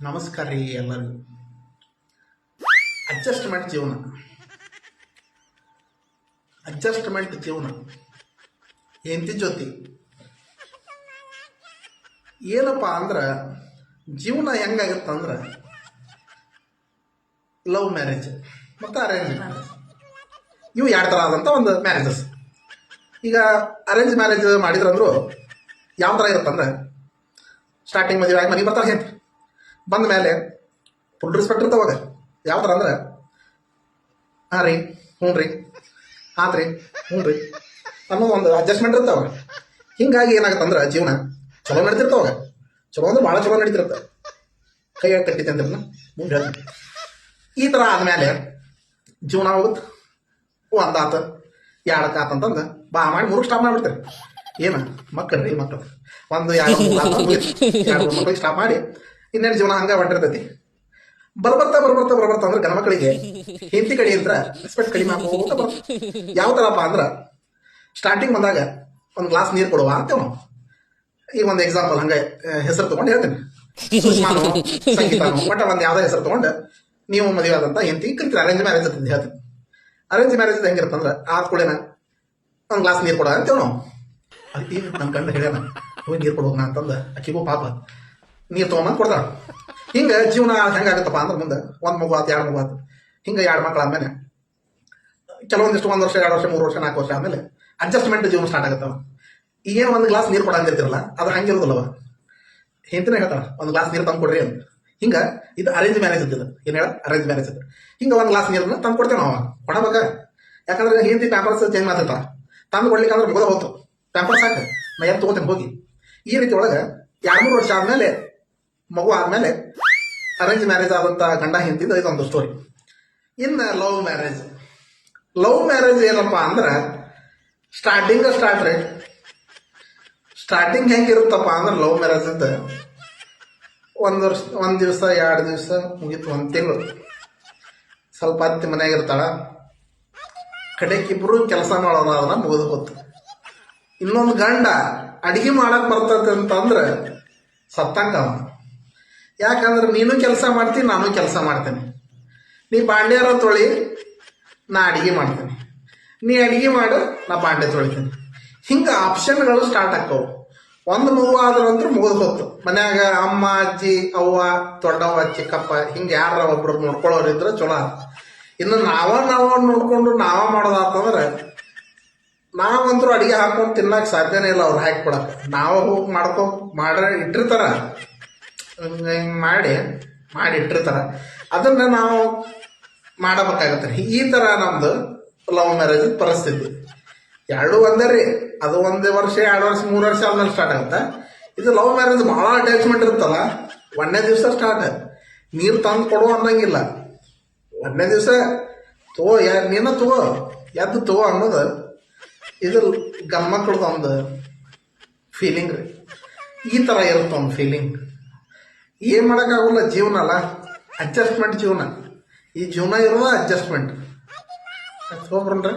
ನಮಸ್ಕಾರ ರೀ ಎಲ್ಲರಿಗೂ ಅಡ್ಜಸ್ಟ್ಮೆಂಟ್ ಜೀವನ ಅಡ್ಜಸ್ಟ್ಮೆಂಟ್ ಜೀವನ ಹೆಂಡತಿ ಜೊತೆ ಏನಪ್ಪ ಅಂದ್ರೆ ಜೀವನ ಹೆಂಗಾಗತ್ತಂದ್ರೆ ಲವ್ ಮ್ಯಾರೇಜ್ ಮತ್ತು ಅರೇಂಜ್ ಮ್ಯಾರೇಜ್ ಇವು ಎರಡು ಥರ ಆದಂಥ ಒಂದು ಮ್ಯಾರೇಜಸ್ ಈಗ ಅರೇಂಜ್ ಮ್ಯಾರೇಜ್ ಮಾಡಿದ್ರಂದ್ರು ಯಾವ ಥರ ಇರುತ್ತಂದ್ರೆ? ಸ್ಟಾರ್ಟಿಂಗ್ ಮದುವೆ ಆಗಿ ಮನೆಗೆ ಬರ್ತಾರೆ ಹೆಂತ ಬಂದ ಮೇಲೆ ಫುಲ್ ರೆಸ್ಪೆಕ್ಟ್ ಇರ್ತಾವಾಗ ಯಾವ ಥರ ಅಂದ್ರೆ, ಹಾಂ ರೀ, ಹ್ಞೂ ರೀ ಆತ್ ರೀ ಹ್ಞೂ ರೀ, ಅನ್ನೋ ಒಂದು ಅಡ್ಜಸ್ಟ್ಮೆಂಟ್ ಇರ್ತಾವ. ಹಿಂಗಾಗಿ ಏನಾಗತ್ತಂದ್ರೆ ಜೀವನ ಚಲೋ ನಡೀತಿರ್ತಾವಾಗ ಚಲೋ ಅಂದ್ರೆ ಭಾಳ ಚಲೋ ನಡೀತಿರ್ತಾವ ಕೈ ಕಟ್ಟಿದ್ದೆ ಅಂದ್ರೆ ಮುಂದೆ ಈ ಥರ ಆದಮೇಲೆ ಜೀವನ ಹೋಗುತ್ತೆ. ಒಂದು ಎರಡು ಆತಂತಂದು, ಬಾ ಮಾಡಿ ಮೂರು ಸ್ಟಾಪ್ ಮಾಡಿಬಿಡ್ತಾರೆ. ಏನು? ಮಕ್ಕಳು ರೀ ಮಕ್ಕಳು. ಒಂದು, ಎರಡು ಸ್ಟಾಪ್ ಮಾಡಿ ಇನ್ನೇನು ಜೀವನ ಹಂಗೆ ಹೊಂಟಿರ್ತೈತಿ? ಬರ್ಬರ್ತಾ ಬರ್ಬರ್ತಾ ಬರ್ಬರ್ತಾ ಅಂದ್ರೆ ಗಣಮಕ್ಕಳಿಗೆ ಹೆಂಡತಿ ಕಡೆ ಅಂತ ರೆಸ್ಪೆಕ್ಟ್ ಕಡಿಮೆ ಆಗ್ಬೋದ ಯಾವ ಥರಪ್ಪ ಅಂದ್ರೆ ಸ್ಟಾರ್ಟಿಂಗ್ ಬಂದಾಗ ಒಂದು ಗ್ಲಾಸ್ ನೀರು ಕೊಡುವ ಅಂತ ಈ ಒಂದು ಎಕ್ಸಾಂಪಲ್ ಹಂಗೆ ಹೆಸರು ತಗೊಂಡು ಹೇಳ್ತೀನಿ. ಸಂಗೀತಾನು ಒಟ್ಟ ಒಂದು ಯಾವುದೇ ಹೆಸರು ತಗೊಂಡು ನೀವು ಮದುವೆ ಆದಂತ ಹೆಂಡತಿ ಕರಿತೀರಿ. ಅರೇಂಜ್ ಮ್ಯಾರೇಜ್ ಅಂತ ಹೇಳ್ತೀನಿ. ಅರೇಂಜ್ ಮ್ಯಾರೇಜ್ ಹೆಂಗಿರುತ್ತಂದ್ರೆ ಆದ ಕೂಡೇನ ಒಂದು ಗ್ಲಾಸ್ ನೀರು ಕೊಡ ಅಂತೇವ್ ನಾವು ಅದಕ್ಕೆ ನಮ್ಮ ಗಂಡ ಹೇಳ್ಯಾನ ಹೋಗಿ ನೀರು ಕೊಡೋಣ ಅಂತಂದು. ಆಕಿಗೂ ಪಾಪ. ನೀರು ತೊಗೊಂಬಂದು ಕೊಡ್ತಾಳ ಹಿಂಗೆ ಜೀವನ ಹೆಂಗಾಗತ್ತಪ್ಪ ಅಂದ್ರೆ ಮುಂದೆ ಒಂದು ಮಗು ಆತು ಎರಡು ಮಗು ಆತು ಹಿಂಗೆ ಎರಡು ಮಕ್ಕಳು ಆದ್ಮೇಲೆ ಕೆಲವೊಂದಿಷ್ಟು ಒಂದು ವರ್ಷ, ಎರಡು ವರ್ಷ, ಮೂರು ವರ್ಷ, ನಾಲ್ಕು ವರ್ಷ ಆದಮೇಲೆ ಅಡ್ಜಸ್ಟ್ಮೆಂಟ್ ಜೀವನ ಸ್ಟಾರ್ಟ್ ಆಗತ್ತವ ಈಗೇನು ಒಂದು ಗ್ಲಾಸ್ ನೀರು ಕೊಡಂಗಿರ್ತಿರಲ್ಲ ಅದು ಹಂಗಿರೋದಿಲ್ಲವ ಹಿಂತಿನ ಹೇಳ್ತಾಳ ಒಂದು ಗ್ಲಾಸ್ ನೀರು ತಂದು ಕೊಡ್ರಿ ಅಂತ ಹಿಂಗ ಇದು ಅರೇಂಜ್ ಮ್ಯಾರೇಜ್ ಇದ್ದಿದ್ದು ಏನು ಹೇಳ? ಅರೇಂಜ್ ಮ್ಯಾರೇಜ್ ಇದ್ದು. ಹಿಂಗ ಒಂದು ಗ್ಲಾಸ್ ನೀರನ್ನ ತಂದು ಕೊಡ್ತೇವೆ ನಾವು ಕೊಡಬೇಕ? ಯಾಕಂದ್ರೆ ಹಿಂದಿ ಪ್ಯಾಂಪರ್ಸ್ ಚೇಂಜ್ ಮಾಡ್ತಿರ್ತಾಳ. ತಂದು ಕೊಡ್ಲಿಕ್ಕೆ ಅಂದ್ರೆ ಮುಗಿದ ಹೋತು. ಪ್ಯಾಂಪರ್ಸ್ ಸಾಕು. ನಾ ಎಲ್ಲಿ ತಗೋತೇನೆ, ಹೋಗಿ. ಈ ರೀತಿ ಒಳಗೆ ಎರಡು ವರ್ಷ ಆದ್ಮೇಲೆ ಮಗು ಆದ್ಮೇಲೆ ಅರೇಂಜ್ ಮ್ಯಾರೇಜ್ ಆದಂತ ಗಂಡ ಹೆಂಡತಿದ್ದು ಇದೊಂದು ಸ್ಟೋರಿ ಇನ್ನು ಲವ್ ಮ್ಯಾರೇಜ್ ಲವ್ ಮ್ಯಾರೇಜ್ ಏನಪ್ಪ ಅಂದ್ರೆ ಸ್ಟಾರ್ಟಿಂಗ್ ಸ್ಟಾರ್ಟ್ ರೀ. ಸ್ಟಾರ್ಟಿಂಗ್ ಹೆಂಗಿರುತ್ತಪ್ಪ ಅಂದ್ರೆ ಲವ್ ಮ್ಯಾರೇಜ್ ಅಂತ ಒಂದು ವರ್ಷ, ಒಂದು ದಿವಸ, ಎರಡು ದಿವಸ ಮುಗಿತು, ಒಂದು ತಿಂಗಳು. ಸ್ವಲ್ಪ ಹತ್ತಿ ಮನ್ಯಾಗ ಇರ್ತಾಳ. ಕಡೆಗಿಬ್ರು ಕೆಲಸ ಅದನ್ನ ಮುಗಿದು ಇನ್ನೊಂದು ಗಂಡ ಅಡಿಗೆ ಮಾಡಕ್ ಬರ್ತದೆ ಅಂತಂದ್ರೆ ಸತ್ತಂಗ ಯಾಕಂದ್ರೆ ನೀನು ಕೆಲಸ ಮಾಡ್ತೀನಿ ನಾನು ಕೆಲಸ ಮಾಡ್ತೇನೆ. ನೀ ಬಾಂಡ್ಯಾರ ತೊಳಿ, ನಾ ಅಡಿಗೆ ಮಾಡ್ತೇನೆ. ನೀ ಅಡಿಗೆ ಮಾಡು, ನಾ ಬಾಂಡೆ ತೊಳಿತೇನೆ. ಹಿಂಗೆ ಆಪ್ಷನ್ಗಳು ಸ್ಟಾರ್ಟ್ ಆಕ್ಕವು. ಒಂದು ಮಗು ಆದ್ರಂತೂ ಮುಗಿದು ಹೋತು ಮನ್ಯಾಗ ಅಮ್ಮ, ಅಜ್ಜಿ, ಅವ್ವ, ದೊಡ್ಡವ್ವ, ಚಿಕ್ಕಪ್ಪ, ಹಿಂಗೆ ಯಾರ ಒಬ್ರು ನೋಡ್ಕೊಳ್ಳೋರು ಇದ್ರೆ ಚಲೋ. ಇನ್ನು ನಾವ ನಾವ ನೋಡ್ಕೊಂಡು ನಾವ ಮಾಡೋದಾತಂದ್ರೆ ನಾವಂತರೂ ಅಡಿಗೆ ಹಾಕೊಂಡು ತಿನ್ನಕ್ ಸಾಧ್ಯನೇ ಇಲ್ಲ ಅವ್ರು ಹಾಕಿ ಕೊಡಕ್ಕೆ ನಾವು ಹೋಗಿ ಮಾಡ್ಕೊ, ಮಾಡ್ರೆ ಇಟ್ಟಿರ್ತಾರ. ಹಿಂಗ ಹಿಂಗ್ ಮಾಡಿ ಮಾಡಿ ಇಟ್ಟಿರ್ತಾರ ಅದನ್ನ ನಾವು ಮಾಡಬೇಕಾಗತ್ತೆ. ಈ ತರ ನಮ್ಮದು ಲವ್ ಮ್ಯಾರೇಜ್ ಪರಿಸ್ಥಿತಿ. ಎರಡು ಒಂದೇ ರೀ. ಅದು ಒಂದೇ ವರ್ಷ, ಎರಡು ವರ್ಷ, ಮೂರು ವರ್ಷ ಆದ್ಮೇಲೆ ಸ್ಟಾರ್ಟ್ ಆಗುತ್ತೆ. ಇದು ಲವ್ ಮ್ಯಾರೇಜ್ ಭಾಳ ಅಟ್ಯಾಚ್ಮೆಂಟ್ ಇರುತ್ತಲ್ಲ ಒಂದನೇ ದಿವಸ ಸ್ಟಾರ್ಟ್ ನೀರು ತಂದು ಕೊಡು ಅನ್ನಂಗಿಲ್ಲ. ಒಂದನೇ ದಿವಸ ತೋ, ಯಾ, ನೀನು ತಗೋ, ಎದ್ದು ತಗೋ ಅನ್ನೋದು ಇದು ಗಂಡ್ಮಕ್ಳದ್ದು ಒಂದು ಫೀಲಿಂಗ್ ರೀ. ಈ ಥರ ಇರುತ್ತೆ ಒಂದು ಫೀಲಿಂಗ್ ಏನು ಮಾಡೋಕ್ಕಾಗಲ್ಲ ಜೀವನ ಅಲ್ಲ ಅಡ್ಜಸ್ಟ್ಮೆಂಟ್ ಜೀವನ ಈ ಜೀವನ ಇರೋದ ಅಡ್ಜಸ್ಟ್ಮೆಂಟ್ ತಗೊಬ್ರನ್ರಿ